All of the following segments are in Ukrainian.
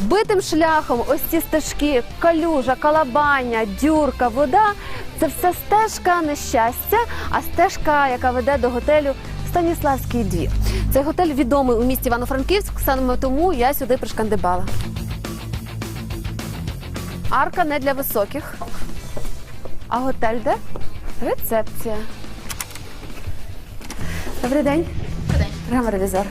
Битим шляхом ось ці стежки, калюжа, калабання, дюрка, вода це все стежка нещастя, а стежка, яка веде до готелю Станіславський двір. Цей готель відомий у місті Івано-Франківськ, саме тому я сюди пришкандибала. Арка не для високих. А готель де? Рецепція. Добрий день. Добрий Програма ревізор.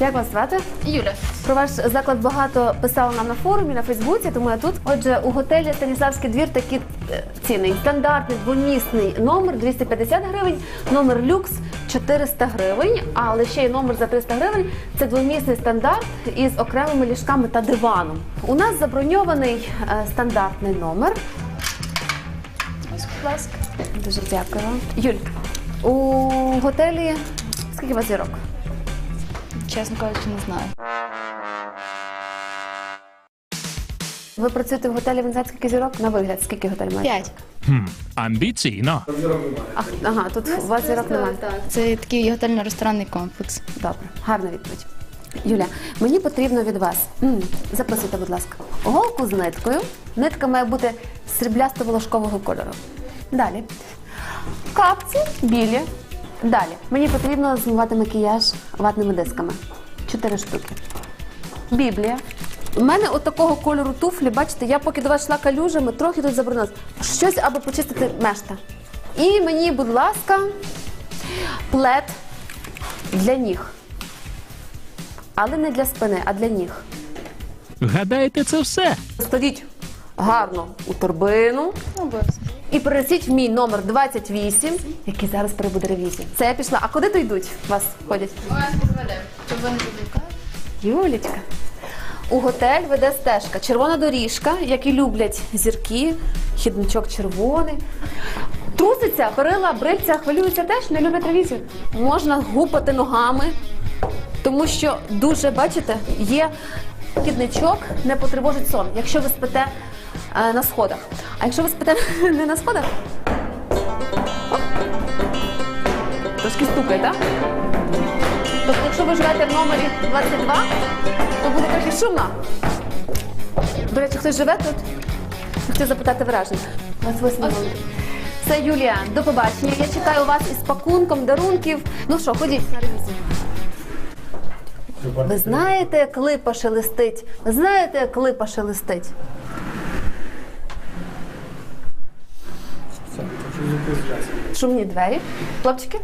Як вас звати? Юля. Про ваш заклад багато писали нам на форумі, на Фейсбуці, тому я тут. Отже, у готелі Станіславський двір такі е, ціни. Стандартний двомісний номер 250 гривень, номер люкс 400 гривень, але ще й номер за 300 гривень. Це двомісний стандарт із окремими ліжками та диваном. У нас заброньований е, стандартний номер. Ось, будь ласка. Дуже дякую. Юль, у готелі скільки у вас зірок? Чесно кажучи, не знаю. Ви працюєте в готелі, ви скільки зірок? На вигляд, скільки готель має? П'ять. Хм, амбіційно. А, ага, тут у вас зірок немає. Це такий готельно-ресторанний комплекс. Добре, гарна відповідь. Юля, мені потрібно від вас. М, Запросуйте, будь ласка. Голку з ниткою. Нитка має бути сріблясто-волошкового кольору. Далі. Капці білі. Далі. Мені потрібно змивати макіяж ватними дисками. Чотири штуки. Біблія. У мене от такого кольору туфлі, бачите, я поки до вас йшла калюжами, трохи тут забруднилась. Щось аби почистити мешта. І мені, будь ласка, плед для ніг. Але не для спини, а для ніг. Гадаєте, це все? Складіть гарно у торбину Ну, і перенесіть в мій номер 28, який зараз перебуде ревізію. Це я пішла. А куди то йдуть? Вас ходять? Щоб ви не. Юлічка. У готель веде стежка. Червона доріжка, як і люблять зірки, хідничок червоний. Труситься, перила, бриться, хвилюються теж, не люблять ревізію. Можна гупати ногами, тому що дуже, бачите, є хідничок, не потривожить сон, якщо ви спите е, на сходах. А якщо ви спите не на сходах, трошки стукає, так? Тобто, якщо ви живете в номері 22, то буде трохи шумно. До речі, хтось живе тут? Хотів запитати враження. 28 номер. Це Юлія, до побачення. Я чекаю вас із пакунком, дарунків. Ну що, ходіть на ревізію. Ви знаєте, як липа шелестить? Ви знаєте, як липа шелестить? Шумні двері. Хлопчики?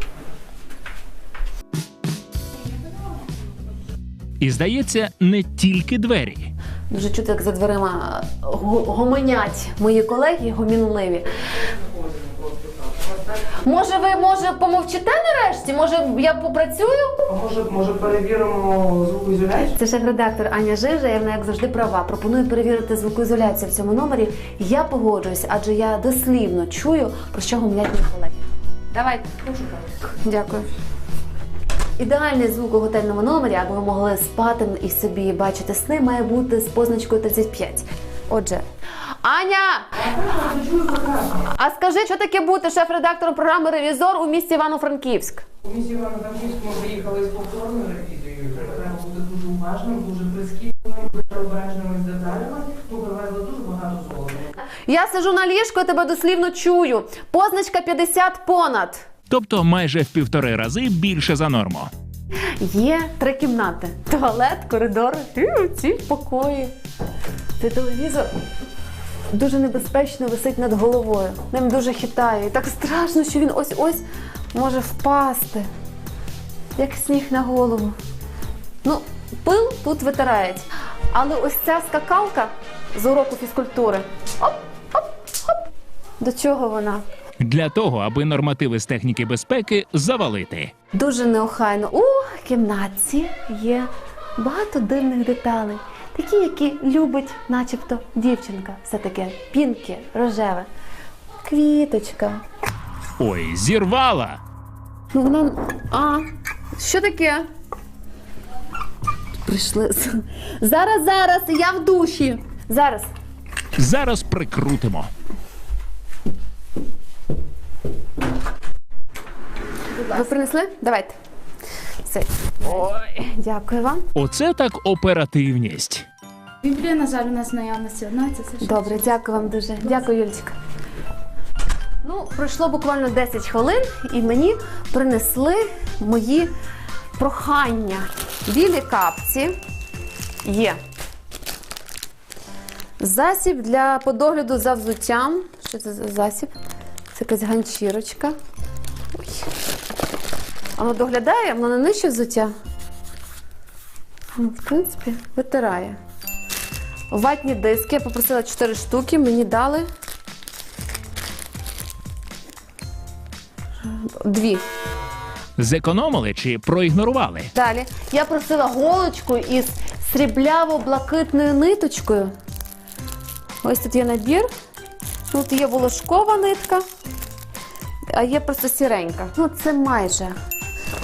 І здається, не тільки двері. Дуже чути, як за дверима го- гомонять мої колеги, гомінливі. Може, ви може помовчите нарешті? Може, я попрацюю? А може, може перевіримо звукоізоляцію? Це шеф-редактор Аня Жижа, я вона як завжди права. Пропоную перевірити звукоізоляцію в цьому номері. Я погоджуюсь, адже я дослівно чую, про що гомонять мої колеги. Давайте. Дякую. Ідеальний звук у готельному номері, аби ви могли спати і собі бачити сни, має бути з позначкою 35. Отже, Аня! А скажи, що таке бути шеф-редактором програми Ревізор у місті Івано-Франківськ? У місті Івано-Франківськ ми приїхали з повторною ревізією. Треба бути дуже уважним, дуже прискіпливим, дуже обережними з деталями. Ми привезли дуже багато золота. Я сижу на ліжку, я тебе дослівно чую. Позначка 50 понад. Тобто майже в півтори рази більше за норму. Є три кімнати: туалет, коридор і ці покої. Цей телевізор дуже небезпечно висить над головою. Ним дуже хитає. І так страшно, що він ось-ось може впасти, як сніг на голову. Ну, пил тут витирають. Але ось ця скакалка з уроку фізкультури. Оп, оп, оп. До чого вона? Для того, аби нормативи з техніки безпеки завалити. Дуже неохайно. У кімнатці є багато дивних деталей, такі, які любить, начебто, дівчинка. Все таке пінки, рожеве, квіточка. Ой, зірвала! Ну воно. А, що таке? Прийшли. Зараз, зараз, я в душі. Зараз. Зараз прикрутимо. Ви принесли? Давайте. Все. Ой, дякую вам. Оце так оперативність. Біблія, на жаль, у нас в наявності одна, це все що. Добре, дякую вам дуже. Дякую, Юлічка. Ну, пройшло буквально 10 хвилин, і мені принесли мої прохання. Білі капці є. Засіб для подогляду за взуттям. Що це за засіб? Це якась ганчірочка. Ой. Воно доглядає, воно не нижче взуття. Ну, в принципі, витирає. Ватні диски. Я попросила 4 штуки, мені дали. Дві. Зекономили чи проігнорували? Далі. Я просила голочку із срібляво-блакитною ниточкою. Ось тут є набір. Тут є волошкова нитка, а є просто сіренька. Ну, це майже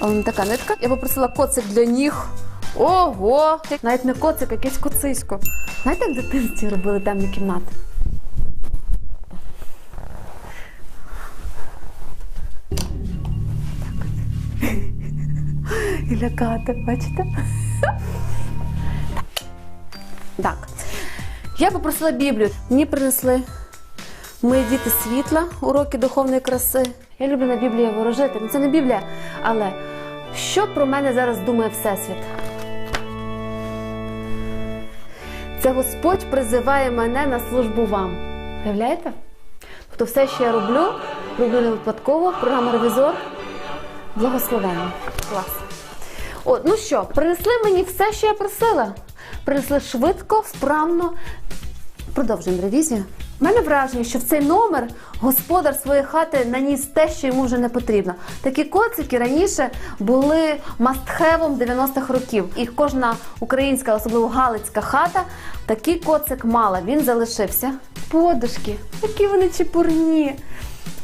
така нитка. Я попросила коцик для ніг. Ого! Навіть не коцик, якесь коцисько. Знаєте, як в дитинстві робили темні кімнати? І лякати, бачите? Так. Я попросила Біблію. Мені принесли мої діти світла, уроки духовної краси. Я люблю на Біблії ворожити. Ну, Це не Біблія, але що про мене зараз думає Всесвіт? Це Господь призиває мене на службу вам. Уявляєте? Тобто все, що я роблю, роблю не випадково, програма ревізор. Благословення. Клас. О, ну що, принесли мені все, що я просила. Принесли швидко, вправно. Продовжуємо ревізію. У мене враження, що в цей номер господар своєї хати наніс те, що йому вже не потрібно. Такі коцики раніше були мастхевом 90-х років. І кожна українська, особливо галицька хата, такий коцик мала. Він залишився. Подушки, які вони чепурні.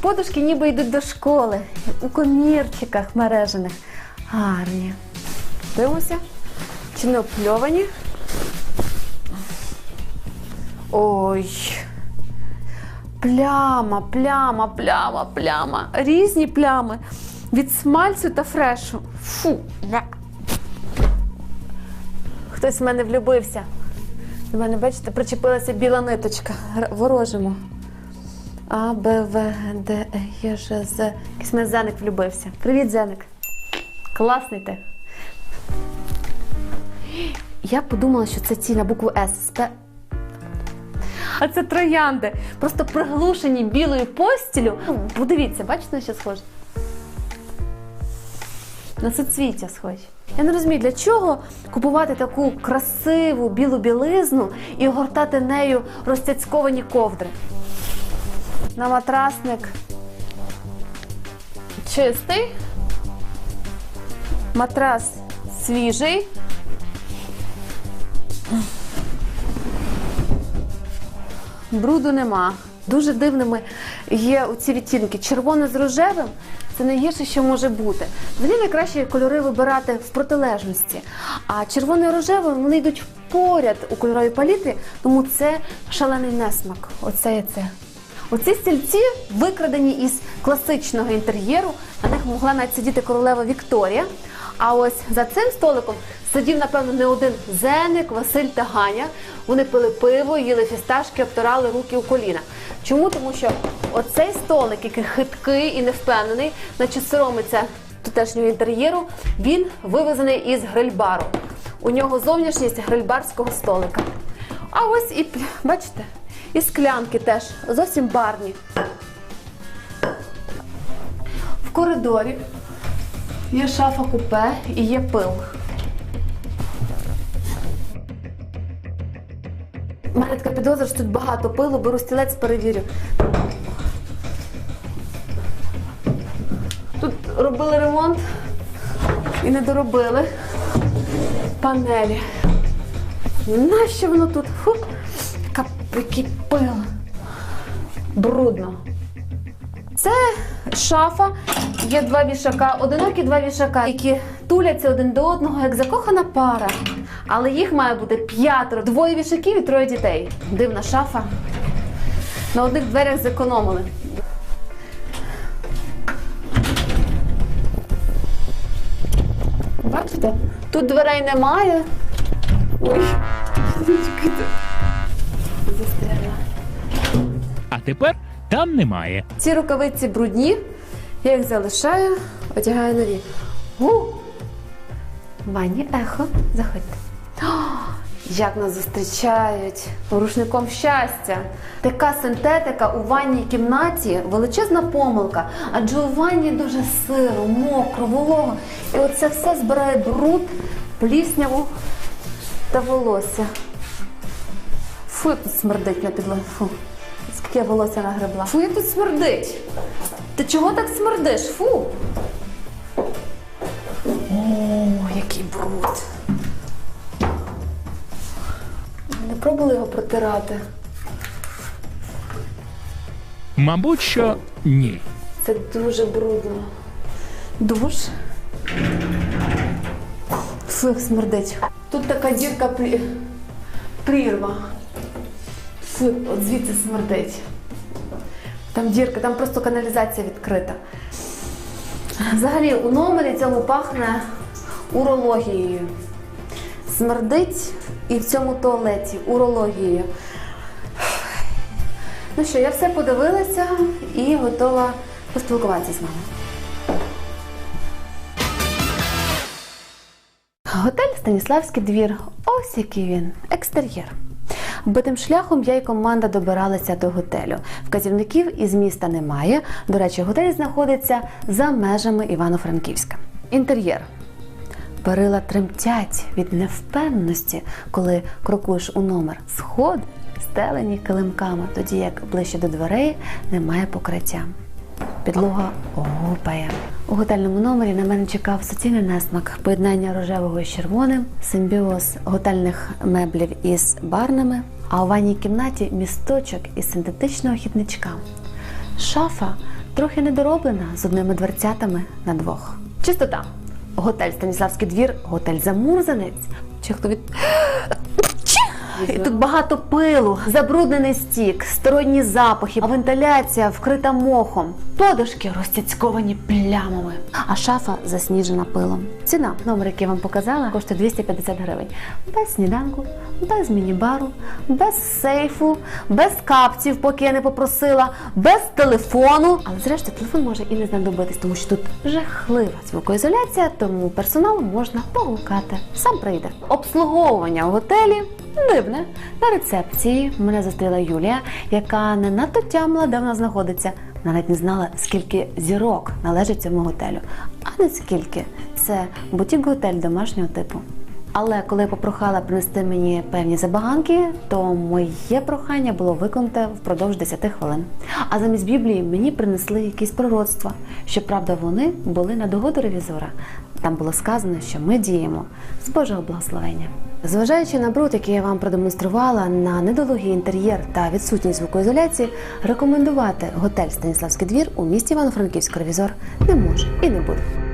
Подушки ніби йдуть до школи, у комірчиках мережених. Гарні. Дивимося, чи не опльовані. Ой. Пляма, пляма, пляма, пляма. Різні плями. Від смальцю та фрешу. Фу. Хтось в мене влюбився. До мене, бачите, причепилася біла ниточка. Ворожимо. А, Б, В, Д, Е, Ж, З. Якийсь мене Зеник влюбився. Привіт, Зеник. Класний ти. Я подумала, що це ці на букву С. А це троянди. Просто приглушені білою постілю. Подивіться, бачите, на що схоже? На суцвіття схожі. Я не розумію, для чого купувати таку красиву білу білизну і огортати нею розцяцьковані ковдри. На матрасник чистий. Матрас свіжий. Бруду нема. Дуже дивними є ці відтінки. Червоне з рожевим це найгірше, що може бути. Взагалі найкраще кольори вибирати в протилежності. А червоне і рожеве вони йдуть поряд у кольоровій палітрі, тому це шалений несмак. Оце і це. Оці стільці викрадені із класичного інтер'єру. На них могла навіть сидіти королева Вікторія. А ось за цим столиком сидів, напевно, не один Зеник, Василь та Ганя. Вони пили пиво, їли фісташки, обтирали руки у коліна. Чому? Тому що оцей столик, який хиткий і невпевнений, наче соромиться тутешнього інтер'єру, він вивезений із грильбару. У нього зовнішність грильбарського столика. А ось і бачите, і склянки теж зовсім барні. В коридорі є шафа купе і є пил. У мене така підозра, що тут багато пилу, беру стілець, перевірю. Тут робили ремонт і не доробили панелі. Нащо воно тут? Фу, який пил. Брудно. Це шафа. Є два вішака, одинокі два вішака, які туляться один до одного, як закохана пара. Але їх має бути п'ятеро, двоє вішаків і троє дітей. Дивна шафа. На одних дверях зекономили. Бачите? Тут дверей немає. Ой, Застряла. А тепер там немає. Ці рукавиці брудні, я їх залишаю, одягаю нові. У! Ванні ехо, заходьте. О, як нас зустрічають рушником щастя. Така синтетика у ванній кімнаті величезна помилка, адже у ванні дуже сиро, мокро, волого. І оце все збирає бруд, плісняву та волосся. Фу, тут смердить на підлогу. Скільки я волосся нагребла. Фу, як тут смердить. Ти чого так смердиш? Фу. О, який бруд. Не пробували його протирати. Мабуть, що ні. Це дуже брудно. Душ. Фу, як смердить. Тут така дірка плі... прірва. Фу, от звідси смердить. Там дірка, там просто каналізація відкрита. Взагалі, у номері цьому пахне урологією. Смердить і в цьому туалеті урологією. Ну що, я все подивилася і готова поспілкуватися з вами. Готель Станіславський двір. Ось який він, екстер'єр. Битим шляхом я і команда добиралися до готелю. Вказівників із міста немає. До речі, готель знаходиться за межами Івано-Франківська. Інтер'єр. Перила тремтять від невпевненості, коли крокуєш у номер. Сходи стелені килимками, тоді як ближче до дверей немає покриття. Підлога гупає. У готельному номері на мене чекав суцільний несмак, поєднання рожевого з червоним, симбіоз готельних меблів із барнами, а у ванній кімнаті місточок із синтетичного хідничка. Шафа трохи недороблена з одними дверцятами на двох. Чистота. Готель Станіславський двір, готель Замурзанець. Чи хто від. І тут багато пилу, забруднений стік, сторонні запахи, а вентиляція вкрита мохом, подушки розцяцьковані плямами, а шафа засніжена пилом. Ціна номер, який я вам показала, коштує 250 гривень. Без сніданку, без міні-бару, без сейфу, без капців, поки я не попросила, без телефону. Але зрештою телефон може і не знадобитись, тому що тут жахлива звукоізоляція, тому персонал можна погукати. Сам прийде. Обслуговування у готелі Дивне, на рецепції мене зустріла Юлія, яка не надто тямила, де вона знаходиться. Навіть не знала, скільки зірок належить цьому готелю, а не скільки. Це бутік-готель домашнього типу. Але коли я попрохала принести мені певні забаганки, то моє прохання було виконане впродовж 10 хвилин. А замість Біблії мені принесли якісь пророцтва. Щоправда, вони були на догоду ревізора. Там було сказано, що ми діємо з Божого благословення. Зважаючи на бруд, який я вам продемонструвала, на недолугий інтер'єр та відсутність звукоізоляції, рекомендувати готель Станіславський двір у місті Івано-Франківськ ревізор не може і не буде.